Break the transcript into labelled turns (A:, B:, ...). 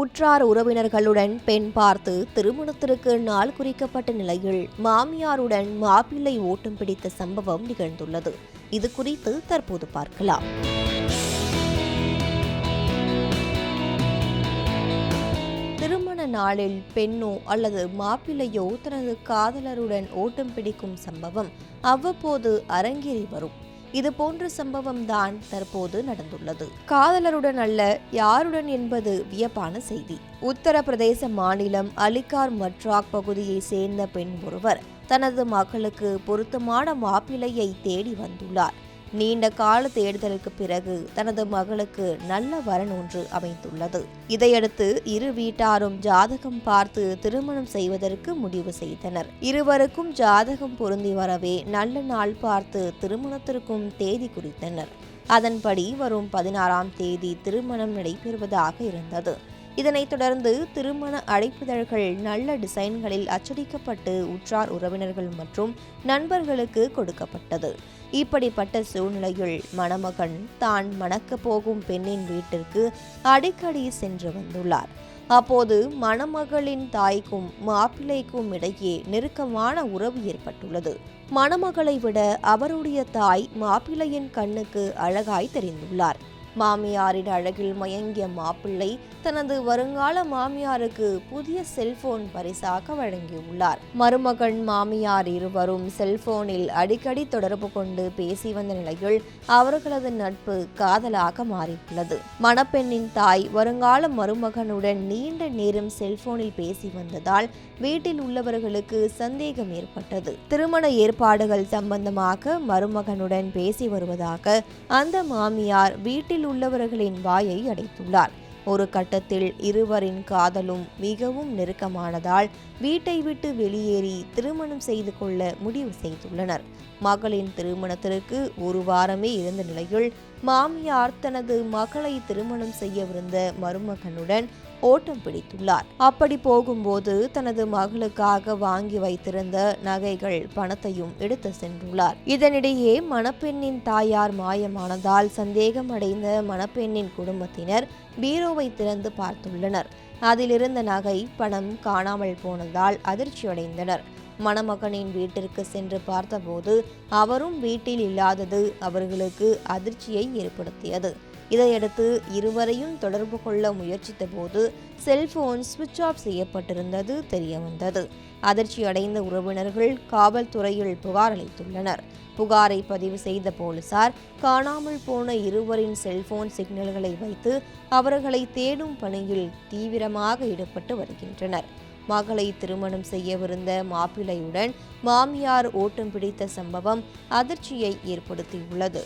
A: உற்றார் உறவினர்களுடன் பெண் பார்த்து திருமணத்திற்கு நாள் குறிக்கப்பட்ட நிலையில் மாமியாருடன் மாப்பிள்ளை ஓட்டம் பிடித்த சம்பவம் நிகழ்ந்துள்ளது. இது குறித்து தற்போது பார்க்கலாம். திருமண நாளில் பெண்ணோ அல்லது மாப்பிள்ளையோ தனது காதலருடன் ஓட்டம் பிடிக்கும் சம்பவம் அவ்வப்போது அரங்கேறி வரும். இது போன்ற சம்பவம் தான் தற்போது நடந்துள்ளது. காதலருடன் அல்ல யாருடன் என்பது வியப்பான செய்தி. உத்தரப்பிரதேச மாநிலம் அலிகார் மட்ராக் பகுதியை சேர்ந்த பெண் ஒருவர் தனது மகளுக்கு பொருத்தமான மாப்பிள்ளையை தேடி வந்துள்ளார். நீண்ட கால தேடுதலுக்கு பிறகு தனது மகளுக்கு நல்ல வரன் ஒன்று அமைந்துள்ளது. இதையடுத்து இரு வீட்டாரும் ஜாதகம் பார்த்து திருமணம் செய்வதற்கு முடிவு செய்தனர். இருவருக்கும் ஜாதகம் பொருந்தி வரவே நல்ல நாள் பார்த்து திருமணத்திற்கும் தேதி குறித்தனர். அதன்படி வரும் பதினாறாம் தேதி திருமணம் நடைபெறுவதாக இருந்தது. இதனைத் தொடர்ந்து திருமண அழைப்புதழ்கள் நல்ல டிசைன்களில் அச்சடிக்கப்பட்டு உற்றார் உறவினர்கள் மற்றும் நண்பர்களுக்கு கொடுக்கப்பட்டது. இப்படிப்பட்ட சூழ்நிலையில் மணமகன் தான் மணக்கப் போகும் பெண்ணின் வீட்டிற்கு அடிக்கடி சென்று வந்துள்ளார். அப்போது மணமகளின் தாய்க்கும் மாப்பிள்ளைக்கும் இடையே நெருக்கமான உறவு ஏற்பட்டுள்ளது. மணமகளை விட அவருடைய தாய் மாப்பிள்ளையின் கண்ணுக்கு அழகாய் தெரிந்துள்ளார். மாமியாரின் அழகில் மயங்கிய மாப்பிள்ளை தனது வருங்கால மாமியாருக்கு புதிய செல்போன் பரிசாக வழங்கியுள்ளார். மருமகன் மாமியார் இருவரும் செல்போனில் அடிக்கடி தொடர்பு கொண்டு பேசி வந்த நிலையில் அவர்களது நட்பு காதலாக மாறியுள்ளது. மணப்பெண்ணின் தாய் வருங்கால மருமகனுடன் நீண்ட நேரம் செல்போனில் பேசி வந்ததால் வீட்டில் உள்ளவர்களுக்கு சந்தேகம் ஏற்பட்டது. திருமண ஏற்பாடுகள் சம்பந்தமாக மருமகனுடன் பேசி வருவதாக அந்த மாமியார் வீட்டில் உள்ளவர்களின் வாயை அடைத்துள்ளார். ஒரு கட்டத்தில் இருவரின் காதலும் மிகவும் நெருக்கமானதால் வீட்டை விட்டு வெளியேறி திருமணம் செய்து கொள்ள முடிவு செய்துள்ளனர். மகளின் திருமணத்திற்கு ஒரு வாரமே இருந்த நிலையில் மாமியார் தனது மகளை திருமணம் செய்யவிருந்த மருமகனுடன் ஓட்டம் பிடித்துள்ளார். அப்படி போகும்போது தனது மகளுக்காக வாங்கி வைத்திருந்த நகைகள் பணத்தையும் எடுத்து சென்றுள்ளார். இதனிடையே மணப்பெண்ணின் தாயார் மாயமானதால் சந்தேகம் அடைந்த மணப்பெண்ணின் குடும்பத்தினர் பீரோவை திறந்து பார்த்துள்ளனர். அதிலிருந்த நகை பணம் காணாமல் போனதால் அதிர்ச்சியடைந்தனர். மணமகனின் வீட்டிற்கு சென்று பார்த்தபோது அவரும் வீட்டில் இல்லாதது அவர்களுக்கு அதிர்ச்சியை ஏற்படுத்தியது. இதையடுத்து இருவரையும் தொடர்பு கொள்ள முயற்சித்த போது செல்போன் சுவிட்ச் ஆஃப் செய்யப்பட்டிருந்தது தெரியவந்தது. அதிர்ச்சி அடைந்த உறவினர்கள் காவல்துறையில் புகார் அளித்துள்ளனர். புகாரை பதிவு செய்த போலீசார் காணாமல் போன இருவரின் செல்போன் சிக்னல்களை வைத்து அவர்களை தேடும் பணியில் தீவிரமாக ஈடுபட்டு வருகின்றனர். மகளை திருமணம் செய்யவிருந்த மாப்பிள்ளையுடன் மாமியார் ஓட்டம் பிடித்த சம்பவம் அதிர்ச்சியை ஏற்படுத்தியுள்ளது.